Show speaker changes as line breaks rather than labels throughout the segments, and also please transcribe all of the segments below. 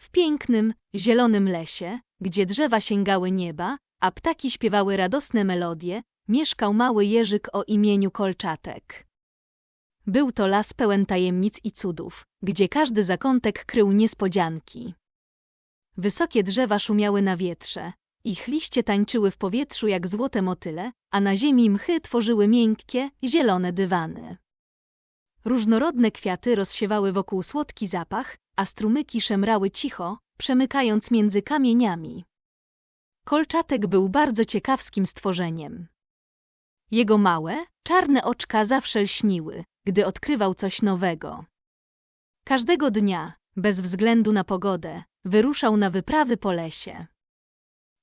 W pięknym, zielonym lesie, gdzie drzewa sięgały nieba, a ptaki śpiewały radosne melodie, mieszkał mały jeżyk o imieniu Kolczatek. Był to las pełen tajemnic i cudów, gdzie każdy zakątek krył niespodzianki. Wysokie drzewa szumiały na wietrze, ich liście tańczyły w powietrzu jak złote motyle, a na ziemi mchy tworzyły miękkie, zielone dywany. Różnorodne kwiaty rozsiewały wokół słodki zapach, a strumyki szemrały cicho, przemykając między kamieniami. Kolczatek był bardzo ciekawskim stworzeniem. Jego małe, czarne oczka zawsze lśniły, gdy odkrywał coś nowego. Każdego dnia, bez względu na pogodę, wyruszał na wyprawy po lesie.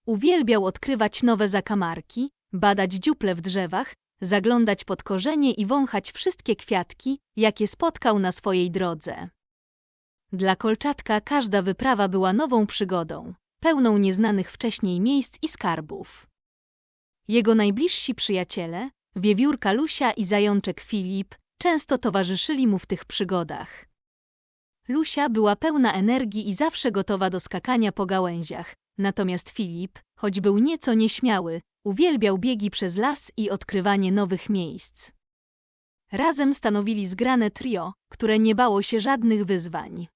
Uwielbiał odkrywać nowe zakamarki, badać dziuple w drzewach, zaglądać pod korzenie i wąchać wszystkie kwiatki, jakie spotkał na swojej drodze. Dla Kolczatka każda wyprawa była nową przygodą, pełną nieznanych wcześniej miejsc i skarbów. Jego najbliżsi przyjaciele, wiewiórka Lusia i zajączek Filip, często towarzyszyli mu w tych przygodach. Lusia była pełna energii i zawsze gotowa do skakania po gałęziach, natomiast Filip, choć był nieco nieśmiały, uwielbiał biegi przez las i odkrywanie nowych miejsc. Razem stanowili zgrane trio, które nie bało się żadnych wyzwań.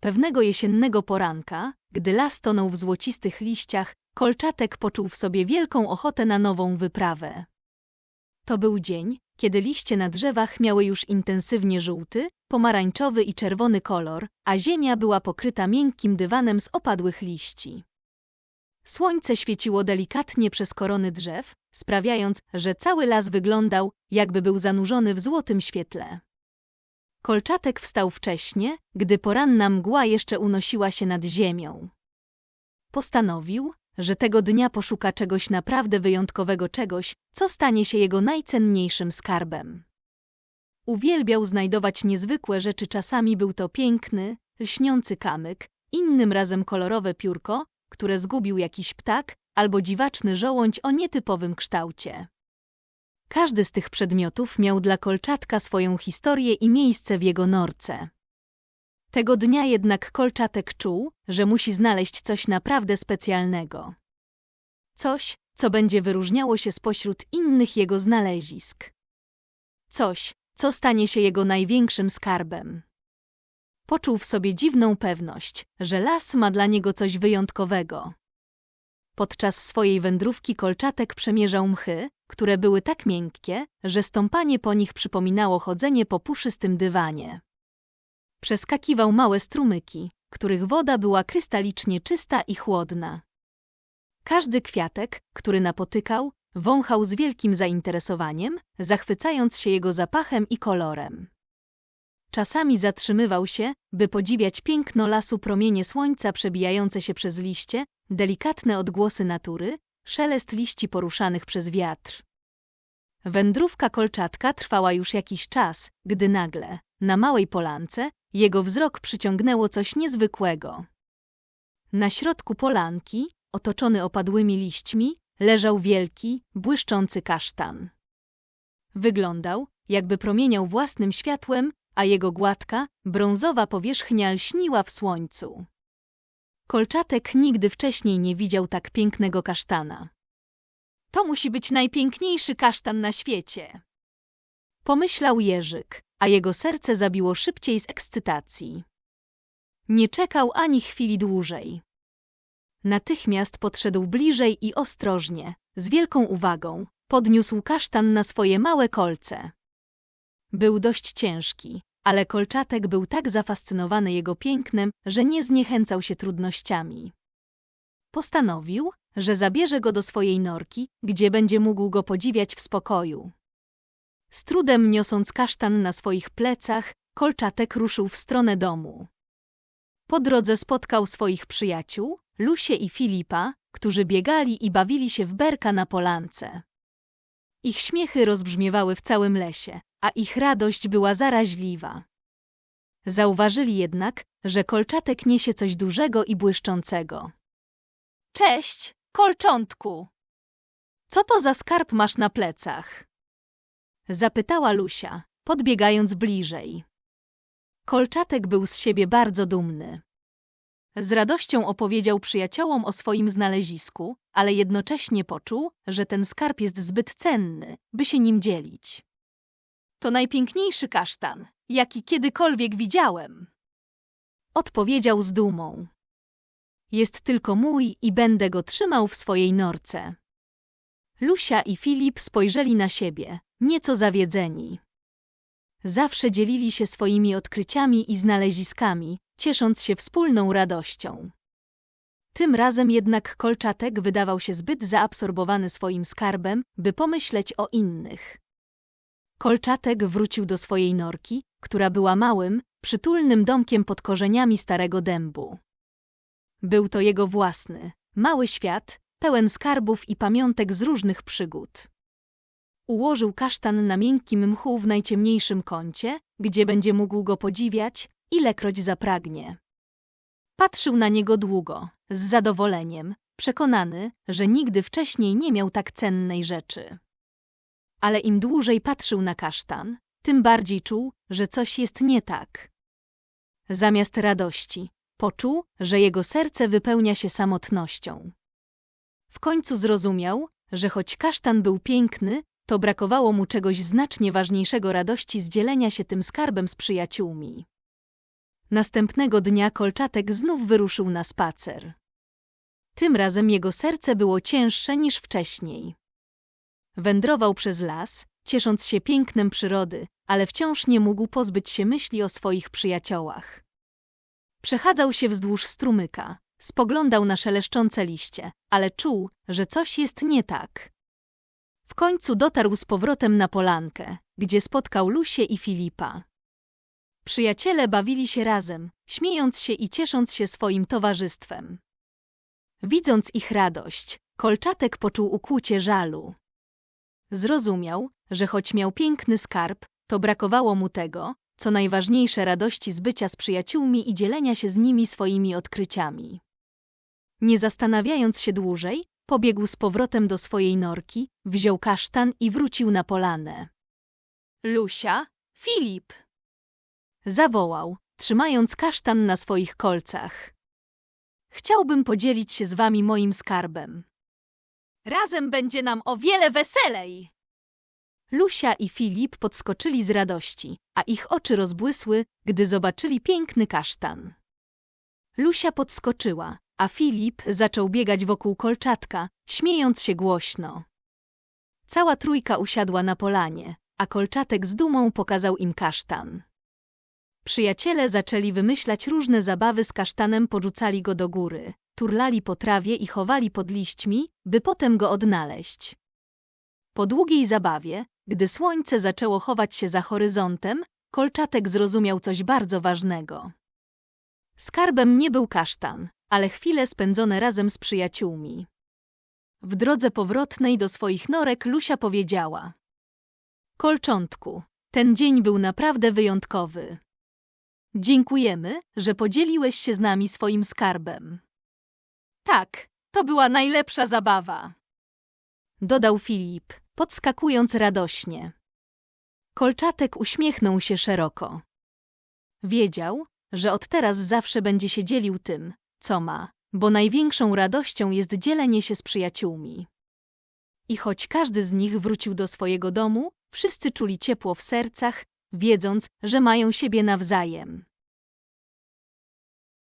Pewnego jesiennego poranka, gdy las tonął w złocistych liściach, Kolczatek poczuł w sobie wielką ochotę na nową wyprawę. To był dzień, kiedy liście na drzewach miały już intensywnie żółty, pomarańczowy i czerwony kolor, a ziemia była pokryta miękkim dywanem z opadłych liści. Słońce świeciło delikatnie przez korony drzew, sprawiając, że cały las wyglądał, jakby był zanurzony w złotym świetle. Kolczatek wstał wcześnie, gdy poranna mgła jeszcze unosiła się nad ziemią. Postanowił, że tego dnia poszuka czegoś naprawdę wyjątkowego, czegoś, co stanie się jego najcenniejszym skarbem. Uwielbiał znajdować niezwykłe rzeczy, czasami był to piękny, lśniący kamyk, innym razem kolorowe piórko, które zgubił jakiś ptak, albo dziwaczny żołądź o nietypowym kształcie. Każdy z tych przedmiotów miał dla Kolczatka swoją historię i miejsce w jego norce. Tego dnia jednak Kolczatek czuł, że musi znaleźć coś naprawdę specjalnego. Coś, co będzie wyróżniało się spośród innych jego znalezisk. Coś, co stanie się jego największym skarbem. Poczuł w sobie dziwną pewność, że las ma dla niego coś wyjątkowego. Podczas swojej wędrówki Kolczatek przemierzał mchy, które były tak miękkie, że stąpanie po nich przypominało chodzenie po puszystym dywanie. Przeskakiwał małe strumyki, których woda była krystalicznie czysta i chłodna. Każdy kwiatek, który napotykał, wąchał z wielkim zainteresowaniem, zachwycając się jego zapachem i kolorem. Czasami zatrzymywał się, by podziwiać piękno lasu promienie słońca przebijające się przez liście, delikatne odgłosy natury, szelest liści poruszanych przez wiatr. Wędrówka kolczatka trwała już jakiś czas, gdy nagle, na małej polance, jego wzrok przyciągnęło coś niezwykłego. Na środku polanki, otoczony opadłymi liśćmi, leżał wielki, błyszczący kasztan. Wyglądał, jakby promieniał własnym światłem, a jego gładka, brązowa powierzchnia lśniła w słońcu. Kolczatek nigdy wcześniej nie widział tak pięknego kasztana. To musi być najpiękniejszy kasztan na świecie. Pomyślał Jerzyk, a jego serce zabiło szybciej z ekscytacji. Nie czekał ani chwili dłużej. Natychmiast podszedł bliżej i ostrożnie, z wielką uwagą, podniósł kasztan na swoje małe kolce. Był dość ciężki, ale Kolczatek był tak zafascynowany jego pięknem, że nie zniechęcał się trudnościami. Postanowił, że zabierze go do swojej norki, gdzie będzie mógł go podziwiać w spokoju. Z trudem niosąc kasztan na swoich plecach, Kolczatek ruszył w stronę domu. Po drodze spotkał swoich przyjaciół, Lusię i Filipa, którzy biegali i bawili się w berka na polance. Ich śmiechy rozbrzmiewały w całym lesie, a ich radość była zaraźliwa. Zauważyli jednak, że kolczatek niesie coś dużego i błyszczącego. Cześć, kolczątku! Co to za skarb masz na plecach? Zapytała Lusia, podbiegając bliżej. Kolczatek był z siebie bardzo dumny. z radością opowiedział przyjaciołom o swoim znalezisku, ale jednocześnie poczuł, że ten skarb jest zbyt cenny, by się nim dzielić. To najpiękniejszy kasztan, jaki kiedykolwiek widziałem. Odpowiedział z dumą. Jest tylko mój i będę go trzymał w swojej norce. Lusia i Filip spojrzeli na siebie, nieco zawiedzeni. Zawsze dzielili się swoimi odkryciami i znaleziskami, ciesząc się wspólną radością. Tym razem jednak Kolczatek wydawał się zbyt zaabsorbowany swoim skarbem, by pomyśleć o innych. Kolczatek wrócił do swojej norki, która była małym, przytulnym domkiem pod korzeniami starego dębu. Był to jego własny, mały świat, pełen skarbów i pamiątek z różnych przygód. Ułożył kasztan na miękkim mchu w najciemniejszym kącie, gdzie będzie mógł go podziwiać, ilekroć zapragnie. Patrzył na niego długo, z zadowoleniem, przekonany, że nigdy wcześniej nie miał tak cennej rzeczy. Ale im dłużej patrzył na kasztan, tym bardziej czuł, że coś jest nie tak. Zamiast radości, poczuł, że jego serce wypełnia się samotnością. W końcu zrozumiał, że choć kasztan był piękny, to brakowało mu czegoś znacznie ważniejszego radości z dzielenia się tym skarbem z przyjaciółmi. Następnego dnia Kolczatek znów wyruszył na spacer. Tym razem jego serce było cięższe niż wcześniej. Wędrował przez las, ciesząc się pięknem przyrody, ale wciąż nie mógł pozbyć się myśli o swoich przyjaciołach. Przechadzał się wzdłuż strumyka, spoglądał na szeleszczące liście, ale czuł, że coś jest nie tak. W końcu dotarł z powrotem na polankę, gdzie spotkał Lusię i Filipa. Przyjaciele bawili się razem, śmiejąc się i ciesząc się swoim towarzystwem. Widząc ich radość, Kolczatek poczuł ukłucie żalu. Zrozumiał, że choć miał piękny skarb, to brakowało mu tego, co najważniejsze radości z bycia z przyjaciółmi i dzielenia się z nimi swoimi odkryciami. Nie zastanawiając się dłużej, pobiegł z powrotem do swojej norki, wziął kasztan i wrócił na polanę. Lusia, Filip! Zawołał, trzymając kasztan na swoich kolcach. Chciałbym podzielić się z wami moim skarbem. Razem będzie nam o wiele weselej! Lusia i Filip podskoczyli z radości, a ich oczy rozbłysły, gdy zobaczyli piękny kasztan. Lusia podskoczyła, a Filip zaczął biegać wokół kolczatka, śmiejąc się głośno. Cała trójka usiadła na polanie, a kolczatek z dumą pokazał im kasztan. Przyjaciele zaczęli wymyślać różne zabawy z kasztanem, porzucali go do góry, turlali po trawie i chowali pod liśćmi, by potem go odnaleźć. Po długiej zabawie, gdy słońce zaczęło chować się za horyzontem, Kolczatek zrozumiał coś bardzo ważnego. Skarbem nie był kasztan, ale chwile spędzone razem z przyjaciółmi. W drodze powrotnej do swoich norek Lusia powiedziała: Kolczątku, ten dzień był naprawdę wyjątkowy. Dziękujemy, że podzieliłeś się z nami swoim skarbem. Tak, to była najlepsza zabawa. Dodał Filip, podskakując radośnie. Kolczatek uśmiechnął się szeroko. Wiedział, że od teraz zawsze będzie się dzielił tym, co ma, bo największą radością jest dzielenie się z przyjaciółmi. I choć każdy z nich wrócił do swojego domu, wszyscy czuli ciepło w sercach, wiedząc, że mają siebie nawzajem.